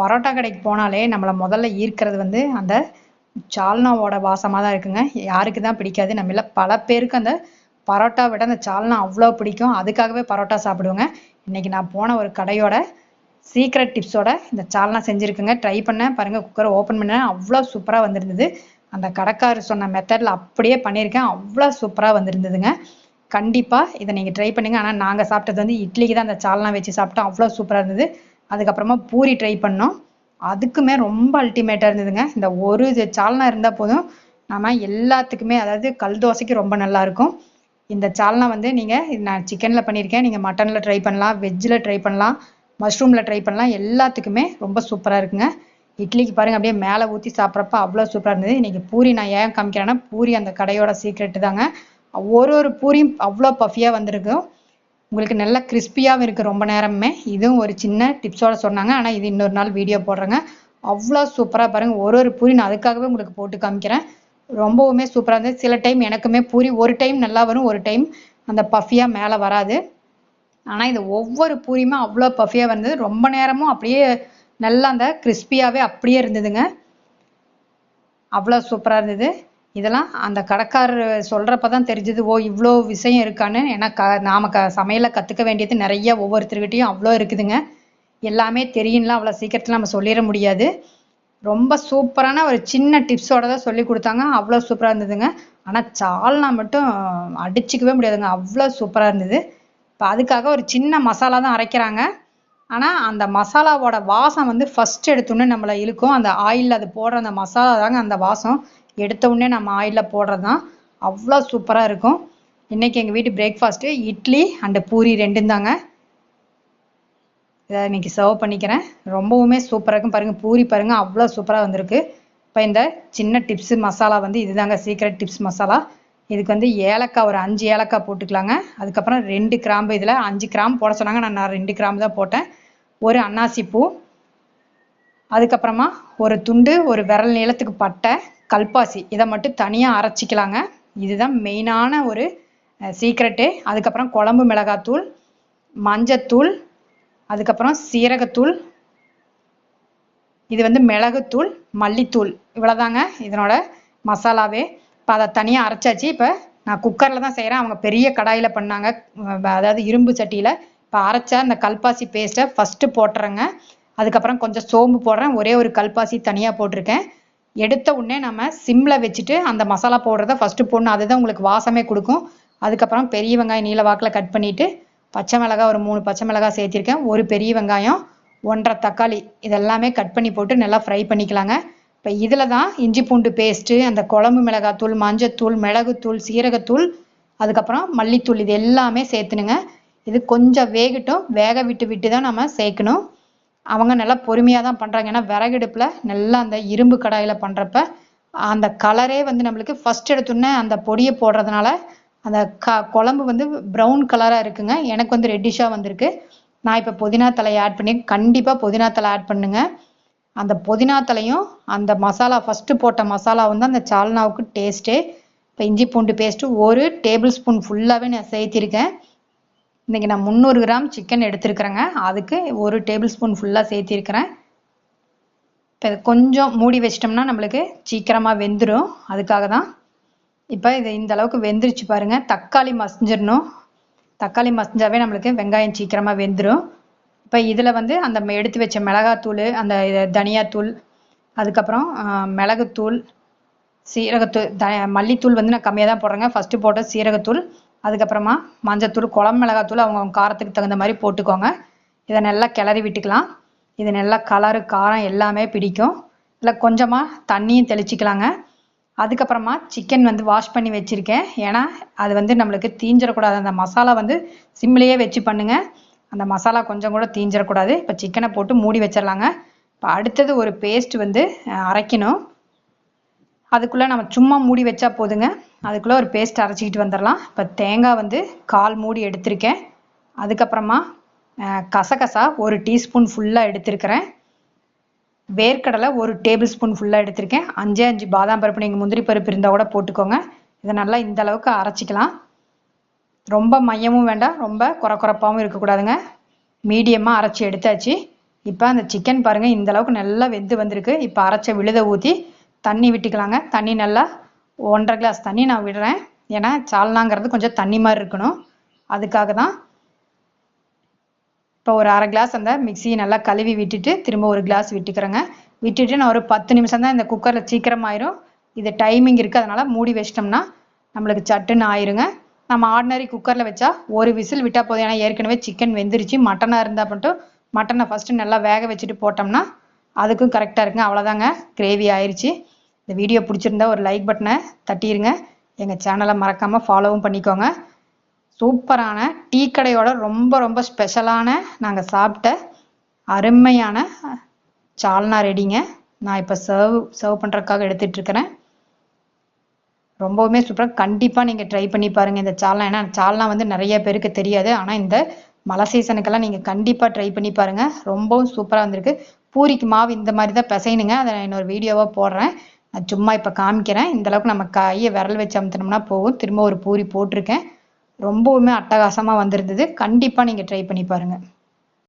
பரோட்டா கடைக்கு போனாலே நம்மளை முதல்ல ஈர்க்கிறது வந்து அந்த சால்னாவோட வாசமாக தான் இருக்குங்க. யாருக்கு தான் பிடிக்காது. நம்மள பல பேருக்கு அந்த பரோட்டா விட அந்த சால்னா அவ்வளோ பிடிக்கும். அதுக்காகவே பரோட்டா சாப்பிடுவோங்க. இன்னைக்கு நான் போன ஒரு கடையோட சீக்ரெட் டிப்ஸோட இந்த சால்னா செஞ்சுருக்குங்க. ட்ரை பண்ணேன். பாருங்கள் குக்கரை ஓப்பன் பண்ணேன். அவ்வளோ சூப்பராக வந்திருந்தது. அந்த கடைக்காரர் சொன்ன மெத்தடில் அப்படியே பண்ணியிருக்கேன். அவ்வளோ சூப்பராக வந்திருந்ததுங்க. கண்டிப்பாக இதை நீங்கள் ட்ரை பண்ணுங்க. ஆனால் நாங்கள் சாப்பிட்டது வந்து இட்லிக்கு தான் அந்த சால்னா வச்சு சாப்பிட்டோம். அவ்வளோ சூப்பராக இருந்தது. அதுக்கப்புறமா பூரி ட்ரை பண்ணோம். அதுக்குமே ரொம்ப அல்டிமேட்டாக இருந்ததுங்க. இந்த ஒரு இது சால்னா இருந்தால் போதும். நம்ம எல்லாத்துக்குமே அதாவது கல் தோசைக்கு ரொம்ப நல்லா இருக்கும். இந்த சால்னா வந்து நீங்கள் நான் சிக்கனில் பண்ணியிருக்கேன் நீங்கள் மட்டனில் ட்ரை பண்ணலாம். வெஜ்ஜில் ட்ரை பண்ணலாம். மஷ்ரூமில் ட்ரை பண்ணலாம். எல்லாத்துக்குமே ரொம்ப சூப்பராக இருக்குங்க. இட்லிக்கு பாருங்க அப்படியே மேலே ஊற்றி சாப்பிட்றப்ப அவ்வளோ சூப்பராக இருந்தது. இன்றைக்கி பூரி நான் ஏன் காமிக்கிறேன்னா பூரி அந்த கடையோட சீக்ரெட்டு தாங்க. ஒரு ஒரு பூரியும் அவ்வளோ பஃபியாக வந்திருக்கும் உங்களுக்கு நல்ல கிறிஸ்பியாகவும் இருக்குது ரொம்ப நேரமே இதுவும் ஒரு சின்ன டிப்ஸோட சொன்னாங்க. ஆனால் இது இன்னொரு நாள் வீடியோ போடுறேங்க. அவ்வளோ சூப்பராக பாருங்கள் ஒரு ஒரு பூரி நான் அதுக்காகவே உங்களுக்கு போட்டு காமிக்கிறேன். ரொம்பவுமே சூப்பராக இருந்தது. சில டைம் எனக்குமே பூரி ஒரு டைம் நல்லா வரும் ஒரு டைம் அந்த பஃபியாக மேலே வராது. ஆனால் இது ஒவ்வொரு பூரியுமே அவ்வளோ பஃபியாக வந்தது. ரொம்ப நேரமும் அப்படியே நல்லா அந்த கிறிஸ்பியாகவே அப்படியே இருந்ததுங்க. அவ்வளோ சூப்பராக இருந்தது. இதெல்லாம் அந்த கடைக்காரர் சொல்கிறப்ப தான் தெரிஞ்சது ஓ இவ்வளோ விஷயம் இருக்கான்னு ஏன்னா க நாம் க சமையலை கற்றுக்க வேண்டியது நிறைய ஒவ்வொருத்தர்கிட்டையும் அவ்வளோ இருக்குதுங்க. எல்லாமே தெரியும்லாம் அவ்வளோ சீக்கிரத்தில் நம்ம சொல்லிட முடியாது. ரொம்ப சூப்பரான ஒரு சின்ன டிப்ஸோட தான் சொல்லி கொடுத்தாங்க. அவ்வளோ சூப்பராக இருந்ததுங்க. ஆனால் சால்னா மட்டும் அடிச்சுக்கவே முடியாதுங்க. அவ்வளோ சூப்பராக இருந்தது. இப்போ அதுக்காக ஒரு சின்ன மசாலா தான் அரைக்கிறாங்க. ஆனால் அந்த மசாலாவோட வாசம் வந்து ஃபர்ஸ்ட் எடுத்தோன்னே நம்மளை இழுக்கும். அந்த ஆயிலில் அது போடுற அந்த மசாலா தாங்க அந்த வாசம். எடுத்த உடனே நம்ம ஆயிலில் போடுறது தான் அவ்வளோ சூப்பராக இருக்கும். இன்றைக்கி எங்கள் வீட்டு பிரேக்ஃபாஸ்ட்டு இட்லி அண்டு பூரி ரெண்டும் தாங்க. இதை இன்றைக்கி சர்வ் பண்ணிக்கிறேன். ரொம்பவுமே சூப்பராக இருக்கும். பாருங்கள் பூரி பாருங்கள் அவ்வளோ சூப்பராக வந்திருக்கு. இப்போ இந்த சின்ன டிப்ஸு மசாலா வந்து இதுதாங்க சீக்ரெட் டிப்ஸ் மசாலா இதுக்கு வந்து ஏலக்காய் ஒரு அஞ்சு ஏலக்காய் போட்டுக்கலாங்க. அதுக்கப்புறம் ரெண்டு கிராம்பு இதில் அஞ்சு கிராம்பு போட சொன்னாங்க. நான் நான் ரெண்டு கிராம்பு தான் போட்டேன். ஒரு அன்னாசி பூ அதுக்கப்புறமா ஒரு துண்டு ஒரு விரல் நீளத்துக்கு பட்டை. கல்பாசி. இதை மட்டும் தனியாக அரைச்சிக்கலாங்க. இதுதான் மெயினான ஒரு சீக்ரெட்டு அதுக்கப்புறம் குழம்பு மிளகாத்தூள் மஞ்சத்தூள் அதுக்கப்புறம் சீரகத்தூள் இது வந்து மிளகுத்தூள் மல்லித்தூள். இவ்வளோதாங்க இதனோட மசாலாவே. இப்போ அதை தனியாக அரைச்சாச்சு. இப்போ நான் குக்கரில் தான் செய்கிறேன் அவங்க பெரிய கடாயில் பண்ணாங்க. அதாவது இரும்பு சட்டியில். இப்போ அரைச்ச அந்த கல்பாசி பேஸ்ட்டை ஃபஸ்ட்டு போட்டுறேங்க. அதுக்கப்புறம் கொஞ்சம் சோம்பு போடுறேன். ஒரே ஒரு கல்பாசி தனியாக போட்டிருக்கேன். எடுத்த உடனே நம்ம சிம்மில் வச்சுட்டு அந்த மசாலா போடுறத ஃபஸ்ட்டு போடணும். அதுதான் உங்களுக்கு வாசமே கொடுக்கும். அதுக்கப்புறம் பெரிய வெங்காயம் நீல வாக்கில் கட் பண்ணிவிட்டு பச்சை மிளகாய் ஒரு மூணு பச்சை மிளகாய் சேர்த்திருக்கேன். ஒரு பெரிய வெங்காயம் ஒன்றரை தக்காளி இதெல்லாமே கட் பண்ணி போட்டு நல்லா ஃப்ரை பண்ணிக்கலாங்க. இப்போ இதில் தான் இஞ்சி பூண்டு பேஸ்ட்டு அந்த குழம்பு மிளகாத்தூள் மஞ்சத்தூள் மிளகுத்தூள் சீரகத்தூள் அதுக்கப்புறம் மல்லித்தூள் இது எல்லாமே சேர்த்துனுங்க. இது கொஞ்சம் வேகட்டும். வேக விட்டு விட்டு தான் நம்ம சேர்க்கணும். அவங்க நல்லா பொறுமையாக தான் பண்ணுறாங்க ஏன்னா விறகடுப்பில் நல்லா அந்த இரும்பு கடாயில் பண்ணுறப்ப அந்த கலரே வந்து நம்மளுக்கு ஃபர்ஸ்ட் எடுத்தோடனே அந்த பொடியை போடுறதுனால அந்த க குழம்பு வந்து ப்ரௌன் கலராக இருக்குங்க. எனக்கு வந்து ரெட்டிஷாக வந்திருக்கு. நான் இப்போ புதினா தலை ஆட் பண்ணி கண்டிப்பாக புதினா தலை ஆட் பண்ணுங்க. அந்த புதினா தலையும் அந்த மசாலா ஃபஸ்ட்டு போட்ட மசாலா வந்து அந்த சால்னாவுக்கு டேஸ்ட்டே இப்போ இஞ்சி பூண்டு பேஸ்ட்டு ஒரு டேபிள் ஸ்பூன் ஃபுல்லாகவே நான் சேர்த்திருக்கேன். இன்றைக்கி நான் முந்நூறு கிராம் சிக்கன் எடுத்துருக்குறேங்க. அதுக்கு ஒரு டேபிள் ஸ்பூன் ஃபுல்லாக சேர்த்திருக்கிறேன். இப்போ இது கொஞ்சம் மூடி வச்சிட்டோம்னா நம்மளுக்கு சீக்கிரமாக வெந்துடும் அதுக்காக தான். இப்போ இது இந்த அளவுக்கு வெந்துருச்சு பாருங்க. தக்காளி மசிஞ்சிடணும். தக்காளி மசிஞ்சாவே நம்மளுக்கு வெங்காயம் சீக்கிரமாக வெந்துடும் இப்போ இதில் வந்து அந்த எடுத்து வச்ச மிளகாத்தூள் அந்த இது தனியாத்தூள் அதுக்கப்புறம் மிளகுத்தூள் சீரகத்தூள் த மல்லித்தூள் வந்து நான் கம்மியாக தான் போடுறேங்க. ஃபஸ்ட்டு போட்ட சீரகத்தூள் அதுக்கப்புறமா மஞ்சத்தூள் குழம்பு மிளகாத்தூள் அவங்க காரத்துக்கு தகுந்த மாதிரி போட்டுக்கோங்க. இதை நல்லா கிளறி விட்டுக்கலாம். இது நல்லா கலரு காரம் எல்லாமே பிடிக்கும். இல்லை கொஞ்சமாக தண்ணியும் தெளிச்சிக்கலாங்க. அதுக்கப்புறமா சிக்கன் வந்து வாஷ் பண்ணி வச்சுருக்கேன். ஏன்னா அது வந்து நம்மளுக்கு தீஞ்சிடக்கூடாது. அந்த மசாலா வந்து சிம்லேயே வச்சு பண்ணுங்கள் அந்த மசாலா கொஞ்சம் கூட தீஞ்சிடக்கூடாது. இப்போ சிக்கனை போட்டு மூடி வச்சிடலாங்க. இப்போ அடுத்தது ஒரு பேஸ்ட் வந்து அரைக்கணும். அதுக்குள்ளே நம்ம சும்மா மூடி வச்சா போதுங்க. அதுக்குள்ளே ஒரு பேஸ்ட் அரைச்சிக்கிட்டு வந்துடலாம் இப்போ தேங்காய் வந்து கால் மூடி எடுத்திருக்கேன். அதுக்கப்புறமா கசகசா ஒரு டீஸ்பூன் ஃபுல்லாக எடுத்திருக்கிறேன். வேர்க்கடலை ஒரு டேபிள் ஸ்பூன் ஃபுல்லாக எடுத்திருக்கேன். அஞ்சே அஞ்சு பாதாம் பருப்பு நீங்கள் முந்திரி பருப்பு இருந்தால் கூட போட்டுக்கோங்க. இதை நல்லா இந்த அளவுக்கு அரைச்சிக்கலாம். ரொம்ப மையமும் வேண்டாம். ரொம்ப குறை குறைப்பாகவும் இருக்கக்கூடாதுங்க. மீடியமாக அரைச்சி எடுத்தாச்சு. இப்போ அந்த சிக்கன் பாருங்கள் இந்த அளவுக்கு நல்லா வெந்து வந்திருக்கு. இப்போ அரைச்ச விழுதை ஊற்றி தண்ணி விட்டுக்கலாங்க. தண்ணி நல்லா ஒன்றரை கிளாஸ் தண்ணி நான் விடுறேன். ஏன்னா சால்னாங்கிறது கொஞ்சம் தண்ணி மாதிரி இருக்கணும். அதுக்காக தான் இப்போ ஒரு அரை கிளாஸ் அந்த மிக்சியை நல்லா கழுவி விட்டுட்டு திரும்ப ஒரு கிளாஸ் விட்டுக்கிறேங்க. விட்டுட்டு நான் ஒரு பத்து நிமிஷம் தான் இந்த குக்கரில் சீக்கிரமாயிரும். இது டைமிங் இருக்குது அதனால் மூடி வச்சிட்டோம்னா நம்மளுக்கு சட்டுன்னு ஆயிருங்க. நம்ம ஆர்டினரி குக்கரில் வச்சா ஒரு விசில் விட்டால் போதும். ஏன்னா ஏற்கனவே சிக்கன் வெந்துருச்சு. மட்டனாக இருந்தால் மட்டும் மட்டனை ஃபஸ்ட்டு நல்லா வேக வச்சுட்டு போட்டோம்னா அதுக்கும் கரெக்டாக இருக்குங்க. அவ்வளோதாங்க கிரேவி ஆயிடுச்சு இந்த வீடியோ பிடிச்சிருந்தா ஒரு லைக் பட்டனை தட்டிடுங்க எங்கள் சேனலை மறக்காமல் ஃபாலோவும் பண்ணிக்கோங்க. சூப்பரான டீ கடையோட ரொம்ப ரொம்ப ஸ்பெஷலான நாங்கள் சாப்பிட்ட அருமையான சால்னா ரெடிங்க. நான் இப்போ சர்வ் சர்வ் பண்ணுறதுக்காக எடுத்துட்ருக்கிறேன் ரொம்பவுமே சூப்பராக கண்டிப்பாக நீங்கள் ட்ரை பண்ணி பாருங்கள் இந்த சால்னா ஏன்னா சால்னா வந்து நிறைய பேருக்கு தெரியாது. ஆனால் இந்த மழை சீசனுக்கெல்லாம் நீங்கள் கண்டிப்பாக ட்ரை பண்ணி பாருங்கள் ரொம்பவும் சூப்பராக வந்திருக்கு. பூரிக்கு மாவு இந்த மாதிரி தான் பிசைனுங்க அதை நான் இன்னொரு வீடியோவாக போடுறேன். நான் சும்மா இப்போ காமிக்கிறேன். இந்த அளவுக்கு நம்ம கையை விரல் வச்சு அமுத்தினோம்னா போகும் திரும்ப ஒரு பூரி போட்டிருக்கேன். ரொம்பவுமே அட்டகாசமாக வந்திருந்தது. கண்டிப்பாக நீங்கள் ட்ரை பண்ணி பாருங்கள்